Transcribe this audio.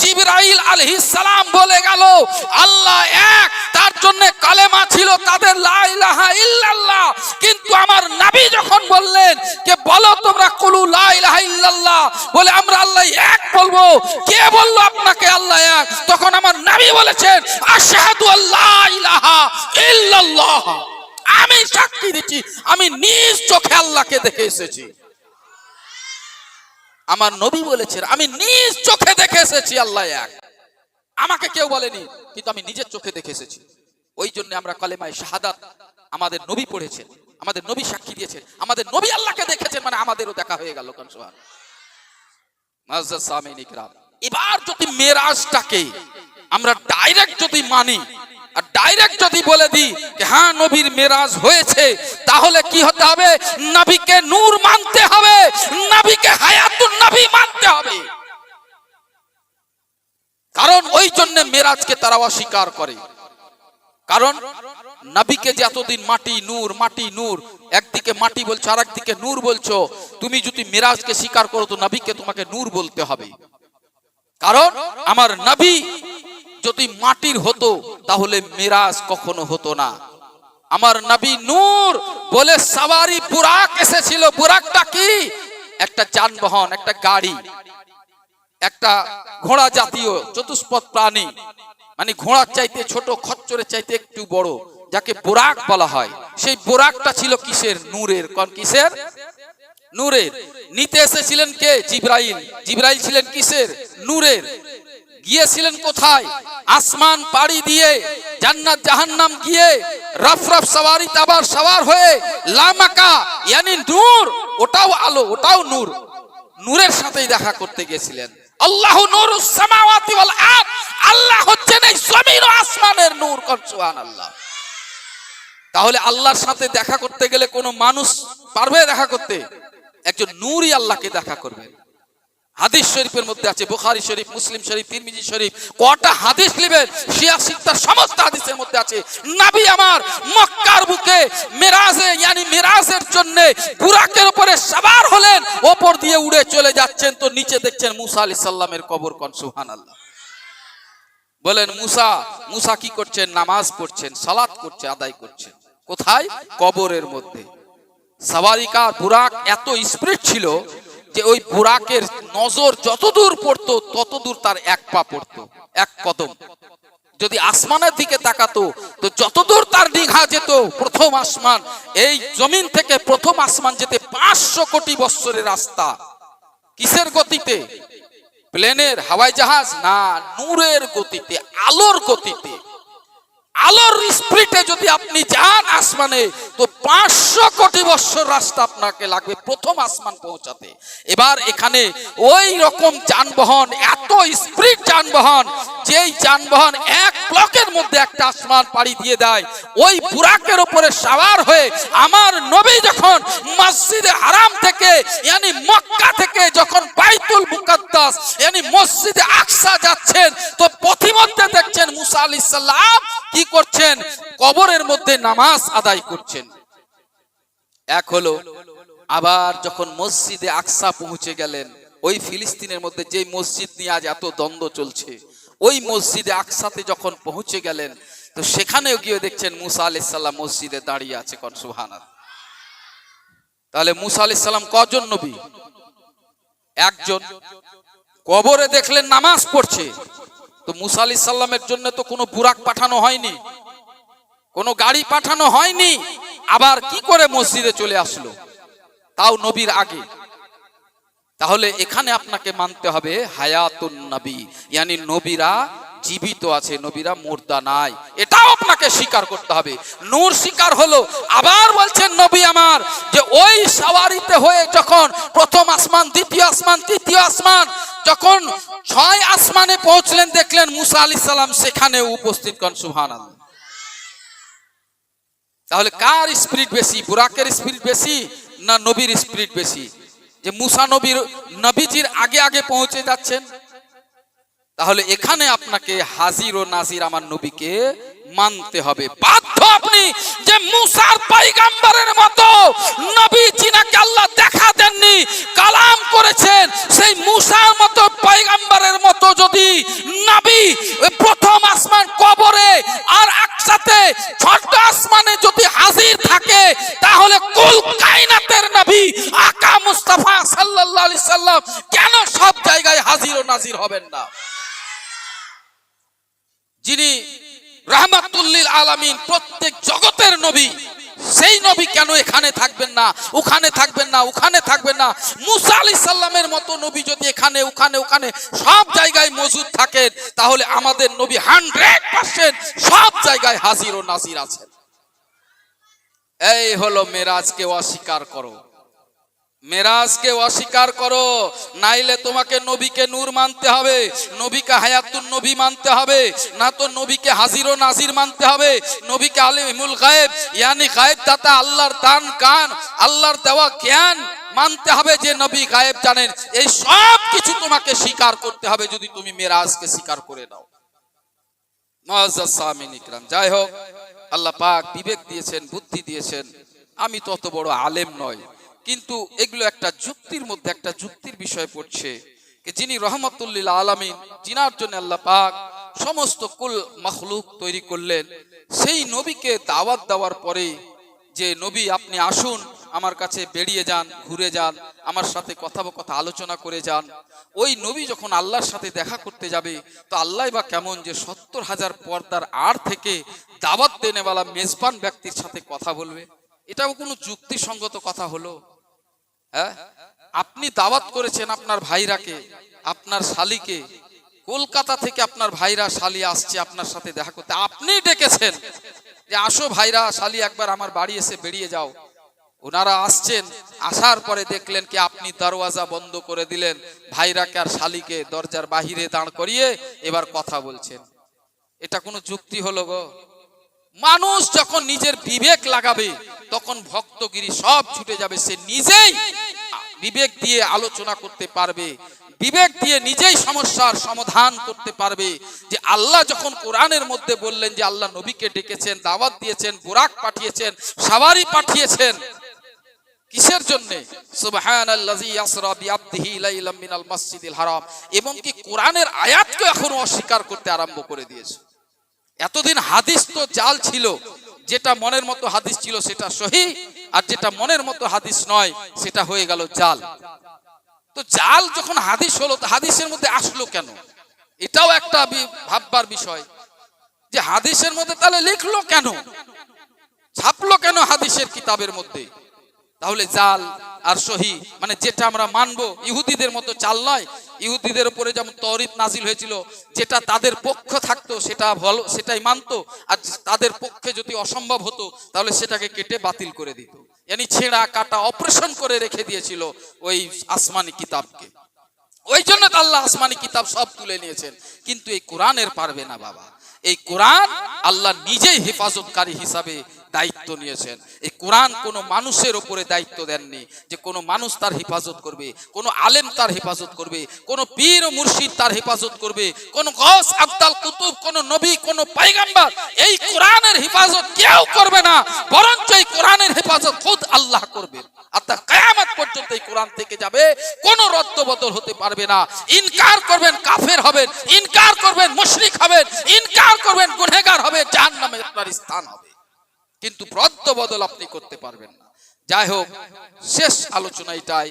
জিবরাইল আলাইহিস সালাম বলে গেল, আল্লাহ এক, তার জন্য কালেমা ছিল তাদের লা ইলাহা ইল্লাল্লাহ। কিন্তু আমার নবী যখন বললেন কে বলো তোমরা কুলু লা ইলাহা ইল্লাল্লাহ বলে, আমরা আল্লাহ এক বলব। কে বলল আপনাকে আল্লাহ এক? তখন আমার নবী বলেছেন আল্লাহ ইলাহা আমি সাক্ষী দিচ্ছি, আমি নিজ চোখে আল্লাহকে দেখে এসেছি। আমার নবী বলেছেন, আমি নিজ চোখে দেখে এসেছি, আল্লাহ এক। আমাকে কেউ বলেনি, কিন্তু আমি নিজের চোখে দেখে এসেছি। ওই জন্য আমরা কালেমায় শাহাদাত আমাদের নবী পড়েছেন, আমাদের নবী সাক্ষী দিয়েছেন, আমাদের নবী আল্লাহকে দেখেছেন মানে আমাদেরও দেখা হয়ে গেল কোন সোহান মুআজ্জাজ সামিন ইকরাম। এবার যদি মেরাজটাকে আমরা ডাইরেক্ট যদি মানি আর ডাইরেক্ট যদি বলে দিই হ্যাঁ নবীর মেরাজ হয়েছে, তাহলে কি হতে হবে? নবীকে নূর মানতে হবে, নবীকে হায়াতুন নবী মানতে হবে। কারণ ওই জন্য মেরাজকে তারা অস্বীকার করে। কারণ নবীকে যে এতদিন মাটি নূর মাটি নূর, একদিকে মাটি বলছো আর একদিকে নূর বলছো, তুমি যদি মিরাজকে স্বীকার করো, তো নবীকে তোমাকে নূর বলতে হবে। কারণ আমার নবী যদি মাটির হতো, তাহলে মিরাজ কখনো হতো না। আমার নবী নূর বলে, সাওয়ারি বুরাক এসেছিল। বুরাকটা কি? একটা যানবাহন, একটা গাড়ি, একটা ঘোড়া জাতীয় চতুষ্পদ প্রাণী। মানে ঘোড়ার চাইতে ছোট, খচ্চরের চাইতে একটু বড়, যাকে বোরাক বলা হয়। সেই বোরাকটা ছিল কিসের? নূরের। কোন কিসের? নূরের। নিতে এসেছিলেন কে? জিব্রাইল। জিব্রাইল ছিলেন কিসের? নূরের। গিয়েছিলেন কোথায়? আসমান পাড়ি দিয়ে জান্নাত জাহান্নাম গিয়ে রফ রফ সওয়ারি তাবার সওয়ার হয়ে লামাকা, ইয়ানি নূর, ওটাও আলো, ওটাও নূর। নূরের সাথেই দেখা করতে গেছিলেন। আল্লাহ নূর সামাওয়াতি ওয়াল আরদ, আল্লাহ হচ্ছেন এই জমিন ও আসমানের নূর কর, সুবহানাল্লাহ। তাহলে আল্লাহর সাথে দেখা করতে গেলে কোনো মানুষ পারবে দেখা করতে? একজন নূরই আল্লাহকে দেখা করবেন। হাদিস শরীফের মধ্যে আছে, বুখারী শরীফ, মুসলিম শরীফ, তিরমিজি শরীফ কটা হাদিস নেবেন? শিয়া সিত্তার সমস্ত হাদিসের মধ্যে আছে। নবী আমার মক্কার বুকে মিরাজে, ইয়ানি মিরাজের জন্য বুরাকের উপরে সাবার হলেন, ওপর দিয়ে উড়ে চলে যাচ্ছেন তো নিচে দেখছেন মুসা আলাইহিস সালামের কবর কন, সুবহানাল্লাহ। বলেন, মুসা মুসা কি করছেন? নামাজ পড়ছেন, সালাত করছে আদায় করছেন। কোথায়? কবরের মধ্যে। সাওয়ারিকা বুরাক এত স্পিড ছিল যে ওই বুরাকের নজর যতদূর পড়তো, ততদূর তার এক পা পড়তো, এক কদম। যদি আসমানের দিকে তাকাতো, তো যতদূর তার দীঘা যেত, প্রথম আসমান, এই জমিন থেকে প্রথম আসমান যেতে পাঁচশো কোটি বৎসরের রাস্তা। কিসের গতিতে? প্লেনের হাওয়াই জাহাজ না, নূরের গতিতে, আলোর গতিতে। আলোর স্পিডে যদি আপনি যান আসমানে, তো পাঁচশো কোটি বছর রাস্তা আপনাকে লাগবে প্রথম আসমান পৌঁছাতে। এবার এখানে ওই রকম যানবাহন, এত স্পিড যানবাহন, যেই যানবাহন এক ব্লকের মধ্যে একটা আসমান পাড়ি দিয়ে দেয়, ওই বুরাকের উপরে সাওয়ার হয়ে আমার নবী যখন মসজিদে হারাম থেকে, ইয়ানি মক্কা থেকে যখন বাইতুল মুকাদ্দাস, ইয়ানি মসজিদে আকসা যাচ্ছেন, তো পথিমধ্যে দেখছেন মুসা আলাইহিস সালাম কি করছেন? কবরের মধ্যে নামাজ আদায় করছেন। এক হলো, আবার যখন মসজিদে আকসা পৌঁছে গেলেন, ওই ফিলিস্তিনের মধ্যে যে মসজিদ নিয়ে আজ এত দ্বন্দ্ব চলছে, ওই মসজিদে আকসাতে যখন পৌঁছে গেলেন, তো সেখানেও গিয়ে দেখছেন মুসা আলাইসাল্লাম মসজিদে দাঁড়িয়ে আছে কন সুহানা তাহলে মুসা আলাইসাল্লাম কজন নবী? একজন। কবরে দেখলেন নামাজ পড়ছে। তো মুসা আলি সাল্লামের জন্য তো কোনো বুরাক পাঠানো হয়নি, কোনো গাড়ি পাঠানো হয়নি, আবার কি করে মসজিদে চলে আসলো? তাও নবীর আগে। তাহলে এখানে আপনাকে মানতে হবে হায়াতুন নবী, ইয়ানি নবীরা জীবিত আছে, নবীরা মুর্দা নাই। এটাও আপনাকে স্বীকার করতে হবে। নূর স্বীকার হলো, আবার বলছেন নবী আমার, যে ওই সাওয়ারিতে হয়ে যখন প্রথম আসমান, দ্বিতীয় আসমান, তৃতীয় আসমান যখন ছয় আসমানে পৌঁছলেন, দেখলেন মুসা আলি সালাম সেখানে উপস্থিত কন সুহান তাহলে কার স্পিরিট বেশি, বুরাকের স্পিরিট বেশি না নবীর স্পিরিট বেশি? যে মুসা নবীর, নবীজির আগে আগে পৌঁছে যাচ্ছেন? তাহলে এখানে আপনাকে হাজির ও নাজির আমার নবীকে মানতে হবে। বাধ্য আপনি যে মুসার পাইগাম্বারের মতো নবী চিনাকে আল্লাহ দেখা দেননি, কালাম করেছেন, সেই মুসার মতো পাইগাম্বারের মতো যদি নবী প্রথম আসমান কবরে আর একসাথে ছোট আসমানে যদি হাজির থাকে, তাহলে কুল কায়নাতের নবী আকা মুস্তাফা সাল্লাল্লাহু আলাইহি সাল্লাম কেন সব জায়গায় হাজির ও নাজির হবেন না? যিনি রাহমাতুল্লিল আলামিন, প্রত্যেক জগতের নবী, সেই নবী কেন এখানে থাকবেন না? ওখানে থাকবেন না, ওখানে থাকবেন না? মুসা আলি সাল্লামের মতো নবী যদি এখানে, ওখানে ওখানে সব জায়গায় মজুদ থাকেন, তাহলে আমাদের নবী হান্ড্রেড পার্সেন্ট সব জায়গায় হাজির ও নাজির আছেন। এই হলো মেরাজকে অস্বীকার করো। মেরাজকে অস্বীকার করো, নাইলে তোমাকে নবীকে নূর মানতে হবে, নবীকে হায়াতুন নবী মানতে হবে, না তো নবীকে হাজির ও নাজির মানতে হবে, নবীকে আলিমুল গায়েব, ইয়ানি গায়েব দাতা আল্লাহর দান কান আল্লাহর দেওয়া জ্ঞান মানতে হবে যে নবী গায়েব জানেন। এই সব কিছু তোমাকে স্বীকার করতে হবে যদি তুমি মেরাজকে স্বীকার করে নাও। যাই হোক, আল্লাহ পাক বিবেক দিয়েছেন, বুদ্ধি দিয়েছেন। আমি তত বড় আলেম নয় কিন্তু এগুলো একটা যুক্তির মধ্যে একটা যুক্তির বিষয় পড়ছে যিনি রহমতুল্লিল আলামিন জিনার জন্য আল্লাহ পাক সমস্ত কুল মখলুক তৈরি করলেন, সেই নবীকে দাওয়াত দেওয়ার পরে যে নবী, আপনি আসুন, আমার কাছে বেরিয়ে যান, ঘুরে যান, আমার সাথে কথোপকথা আলোচনা করে যান। ওই নবী যখন আল্লাহর সাথে দেখা করতে যাবে, তো আল্লাহ বা কেমন যে সত্তর হাজার পর্দার আর থেকে দাওয়াত দেনেওয়ালা মেজবান ব্যক্তির সাথে কথা বলবে? এটাও কোনো যুক্তিসঙ্গত কথা হলো? আপনি দাওয়াত করেছেন আপনার ভাইরাকে, আপনার শালিকে। কলকাতা থেকে আপনার ভাইরা শালি আসছে আপনার সাথে দেখা করতে। আপনি ডেকেছেন যে আসো ভাইরা, শালি একবার আমার বাড়ি এসে বেরিয়ে যাও। ওনারা আসছেন, আসার পরে দেখলেন কি আপনি দরওয়াজা বন্ধ করে দিলেন। ভাইরাকে আর শালিকে দরজার বাহিরে দাঁড় করিয়ে এবার কথা বলছেন। এটা কোনো যুক্তি হলো গো? মানুষ যখন নিজের বিবেক লাগাবে, তখন ভক্তগিরি সব ছুটে যাবে। সে নিজেই বিবেক দিয়ে আলোচনা করতে পারবে, বিবেক দিয়ে নিজেই সমস্যার সমাধান করতে পারবে। যে আল্লাহ যখন কোরআনের মধ্যে বললেন যে আল্লাহ নবীকে ডেকেছেন, দাওয়াত দিয়েছেন, বুরাক পাঠিয়েছেন, সাওয়ারি পাঠিয়েছেন, কিসের জন্য? এবং কি কোরআনের আয়াতকে এখন অস্বীকার করতে আরম্ভ করে দিয়েছে। এতদিন হাদিস তো জাল ছিল, যেটা মনের মতো হাদিস ছিল সেটা সহি, আর যেটা মনের মতো হাদিস নয় সেটা হয়ে গেল জাল। তো জাল যখন হাদিস হলো হাদিসের মধ্যে আসলো কেন? এটাও একটা ভাববার বিষয়। যে হাদিসের মধ্যে তাহলে লিখলো কেন? ছাপলো কেন হাদিসের কিতাবের মধ্যে? তাহলে জাল আর সহি মানে যেটা আমরা মানবো, ইহুদিদের মতো চাল নয়। ইহুদিদের উপরে যেমন তরিত নাজিল হয়েছিল, যেটা তাদের পক্ষ থাকতো, সেটা ভালো, সেটাই মানতো। আর তাদের পক্ষে যদি অসম্ভব হতো, তাহলে সেটাকে কেটে বাতিল করে দিত। ইয়ানি ছেঁড়া, কাটা, অপারেশন করে রেখে দিয়েছিল ওই আসমানি কিতাবকে। ওই জন্য আল্লাহ আসমানি কিতাব সব তুলে নিয়েছেন। কিন্তু এই কোরআনের পারবে না বাবা। এই কোরআন আল্লাহ নিজেই হেফাজতকারী হিসাবে দায়িত্ব নিয়েছেন। এই কোরআন কোনো মানুষের ওপরে দায়িত্ব দেননি যে কোনো মানুষ তার হেফাজত করবে, কোনো আলেম তার হেফাজত করবে, কোনো পীর ও মুর্শিদ তার হেফাজত করবে, কোনো গস আবদাল, কুতুব, কোনো নবী, কোনো পাইগাম্বার এই কোরআনের হেফাজত কেউ করবে না, বরঞ্চ এই কোরআনের হেফাজত খুদ আল্লাহ করবেন অর্থাৎ কায়ামত পর্যন্ত এই কোরআন থেকে যাবে, কোনো রদ্দ বদল হতে পারবে না। ইনকার করবেন, কাফের হবেন, ইনকার করবেন, মুশরিক হবেন, ইনকার করবেন, গুনহেগার হবে জাহান্নামে আপনার স্থান হবে। কিন্তু রদ্দ বদল আপনি করতে পারবেন না। যাই হোক শেষ আলোচনা এটাই